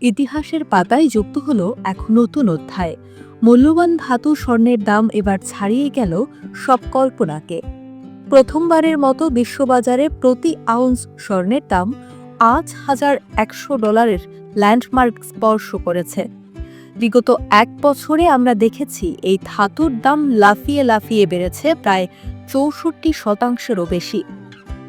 ইতিহাসের পাতায় যুক্ত হলো এক নতুন অধ্যায়। মূল্যবান ধাতু স্বর্ণের দাম এবার ছাড়িয়ে গেল সব কল্পনাকে। প্রথমবারের মতো বিশ্ববাজারে প্রতি আউন্স স্বর্ণের দাম পাঁচ হাজার একশো ডলারের ল্যান্ডমার্ক স্পর্শ করেছে। বিগত এক বছরে আমরা দেখেছি এই ধাতুর দাম লাফিয়ে লাফিয়ে বেড়েছে প্রায় চৌষট্টি শতাংশেরও বেশি।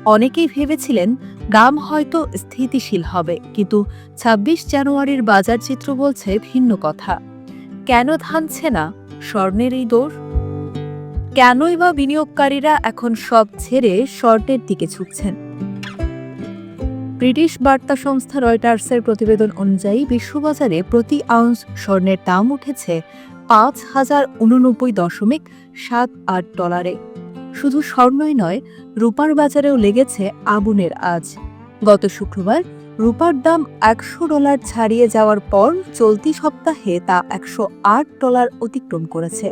অনেকেই ভেবেছিলেন দাম হয়তো স্থিতিশীল হবে, কিন্তু ছাব্বিশ জানুয়ারির বাজার চিত্র বলছে ভিন্ন কথা। কেন থামছে না স্বর্ণের এই দৌড়? কেনই বা বিনিয়োগকারীরা এখন সব ছেড়ে স্বর্ণের দিকে ছুটছেন ব্রিটিশ বার্তা সংস্থা রয়টার্সের প্রতিবেদন অনুযায়ী বিশ্ববাজারে প্রতি আউন্স স্বর্ণের দাম উঠেছে পাঁচ হাজার উননব্বই দশমিক সাত আট ডলারে। শুধু স্বর্ণই নয়, রূপার বাজারেও লেগেছে আগুনের আজ। গত শুক্রবার রূপার দাম একশো ডলার ছাড়িয়ে যাওয়ার পর চলতি সপ্তাহে তা একশো আট ডলার অতিক্রম করেছে।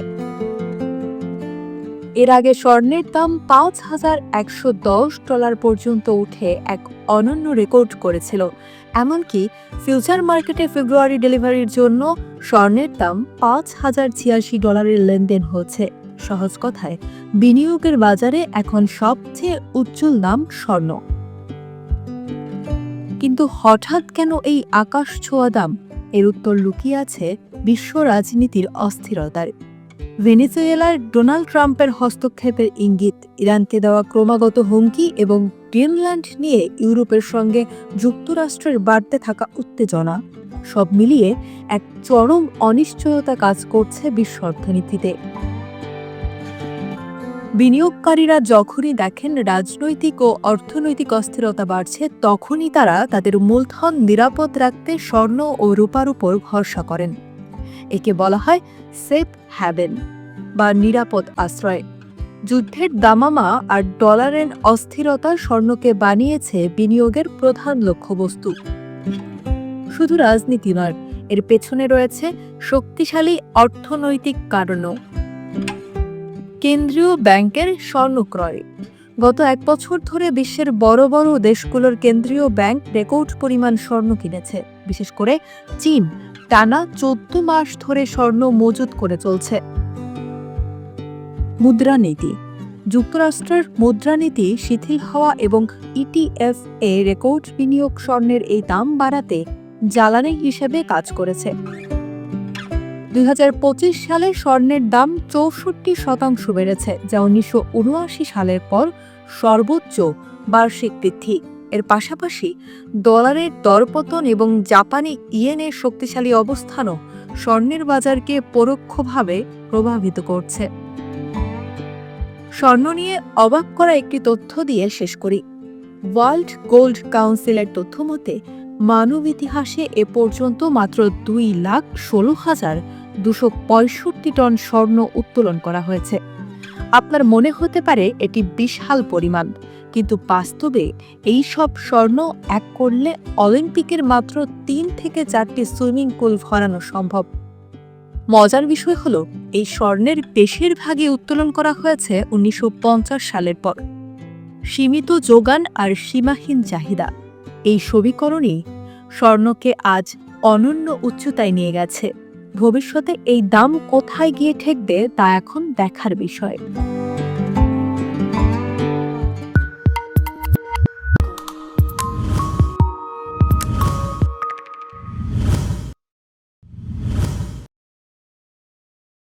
এর আগে স্বর্ণের দাম পাঁচ হাজার একশো দশ ডলার পর্যন্ত উঠে এক অনন্য রেকর্ড করেছিল। এমনকি ফিউচার মার্কেটে ফেব্রুয়ারি ডেলিভারির জন্য স্বর্ণের দাম পাঁচ হাজার ছিয়াশি ডলারের লেনদেন হচ্ছে সহজ কথায়, বিনিয়োগের বাজারে এখন সবচেয়ে উজ্জ্বল নাম স্বর্ণ। কিন্তু হঠাৎ কেন এই আকাশ ছোঁয়া দাম? এর উত্তর লুকিয়ে আছে বিশ্ব রাজনীতির অস্থিরতার। ভেনেজুয়েলার ডোনাল্ড ট্রাম্পের হস্তক্ষেপের ইঙ্গিত, ইরানকে দেওয়া ক্রমাগত হুমকি এবং গ্রিনল্যান্ড নিয়ে ইউরোপের সঙ্গে যুক্তরাষ্ট্রের বাড়তে থাকা উত্তেজনা, সব মিলিয়ে এক চরম অনিশ্চয়তা কাজ করছে বিশ্ব অর্থনীতিতে। বিনিয়োগকারীরা যখনই দেখেন রাজনৈতিক ও অর্থনৈতিক অস্থিরতা বাড়ছে, তখনই তারা তাদের মূলধন নিরাপদ রাখতে স্বর্ণ ও রূপার উপর ভরসা করেন। একে বলা হয় সেফ হ্যাভেন বা নিরাপদ আশ্রয়। যুদ্ধের দামামা আর ডলারের অস্থিরতা স্বর্ণকে বানিয়েছে বিনিয়োগের প্রধান লক্ষ্যবস্তু। শুধু রাজনীতি নয়, এর পেছনে রয়েছে শক্তিশালী অর্থনৈতিক কারণও। কেন্দ্রীয় ব্যাংকের স্বর্ণ ক্রয়। গত এক বছর ধরে বিশ্বের বড় বড় দেশগুলোর কেন্দ্রীয় ব্যাংক রেকর্ড পরিমাণ স্বর্ণ কিনেছে। বিশেষ করে চীন টানা চোদ্দ মাস ধরে স্বর্ণ মজুত করে চলছে। মুদ্রানীতি। যুক্তরাষ্ট্রের মুদ্রানীতি শিথিল হওয়া এবং ইটিএফ এ রেকর্ড বিনিয়োগ স্বর্ণের এই দাম বাড়াতে জ্বালানি হিসেবে কাজ করেছে। দুই সালে স্বর্ণের দাম চৌষট্টি শতাংশ বেড়েছে, যা উনিশশো উনআশি সালের পর সর্বোচ্চ বার্ষিক বৃদ্ধি। এর পাশাপাশি ডলারের দরপতন এবং জাপানি ইয়েনের শক্তিশালী অবস্থানও স্বর্ণের বাজারকে পরোক্ষভাবে প্রভাবিত করছে। স্বর্ণ নিয়ে অবাক করা একটি তথ্য দিয়ে শেষ করি। ওয়ার্ল্ড গোল্ড কাউন্সিলের তথ্য মতে মানব ইতিহাসে এ পর্যন্ত মাত্র দুই লাখ ষোলো হাজার দুশো পঁয়ষট্টি টন স্বর্ণ উত্তোলন করা হয়েছে। আপনার মনে হতে পারে এটি বিশাল পরিমাণ, কিন্তু বাস্তবে এই সব স্বর্ণ এক করলে অলিম্পিকের মাত্র তিন থেকে চারটি সুইমিং পুল ভরানো সম্ভব। মজার বিষয় হলো, এই স্বর্ণের বেশিরভাগই উত্তোলন করা হয়েছে উনিশশো পঞ্চাশ সালের পর। সীমিত যোগান আর সীমাহীন চাহিদা। এই সমীকরণই স্বর্ণকে আজ অনন্য উচ্চতায় নিয়ে গেছে। ভবিষ্যতে এই দাম কোথায় গিয়ে ঠেকবে তা এখন দেখার বিষয়।